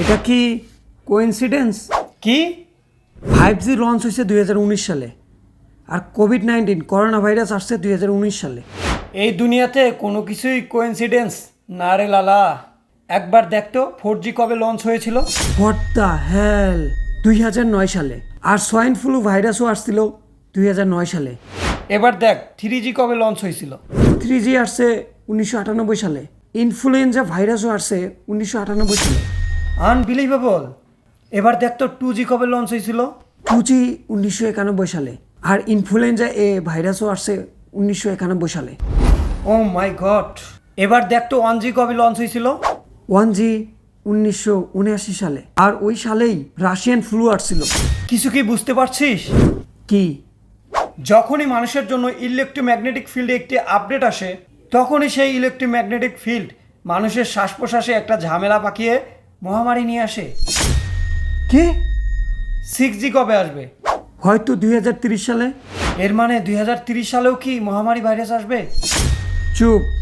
এটা কি কোইন্সিডেন্স কি? ফাইভ জি লঞ্চ হয়েছে দুই হাজার উনিশ সালে আর কোভিড নাইন্টিন করোনা ভাইরাস আসছে দু হাজার উনিশ সালে। এই দুনিয়াতে কোনো কিছুই কোইন্সিডেন্স না রে লালা। একবার দেখতো ফোর জি কবে লঞ্চ হয়েছিল? হোয়াট দ্য হেল দুই সালে। আর সোয়াইন ফ্লু ভাইরাসও আসছিল দুই হাজার নয় সালে। এবার দেখ থ্রি জি কবে লঞ্চ হয়েছিল? থ্রি জি আসছে উনিশশো আটানব্বই সালে। ইনফ্লুয়েঞ্জা ভাইরাসও আসছে উনিশশো আটানব্বই সালে। আনবিলিভেবল এবার দেখ তো টু জি কবে লঞ্চ হয়েছিল? টু জি উনিশশো একানব্বই সালে আর ইনফ্লুয়েঞ্জা এ ভাইরাসও আসছে উনিশশো একানব্বই সালে। ও মাই গড এবার দেখ তো ওয়ান জি কবে লঞ্চ হয়েছিল? ওয়ান জি উনিশশো উনআশি সালে আর ওই সালেই রাশিয়ান ফ্লু আসছিল। কিছু কি বুঝতে পারছিস? কি? যখনই মানুষের জন্য ইলেকট্রোম্যাগনেটিক ফিল্ডে একটি আপডেট আসে তখনই সেই ইলেকট্রোম্যাগনেটিক ফিল্ড মানুষের শ্বাস প্রশ্বাসে একটা ঝামেলা পাকিয়ে মহামারী নিয়ে আসে। কি? সিক্স জি কবে আসবে? হয়তো দুই সালে। এর মানে দুই সালেও কি মহামারী ভাইরাস আসবে? চুপ।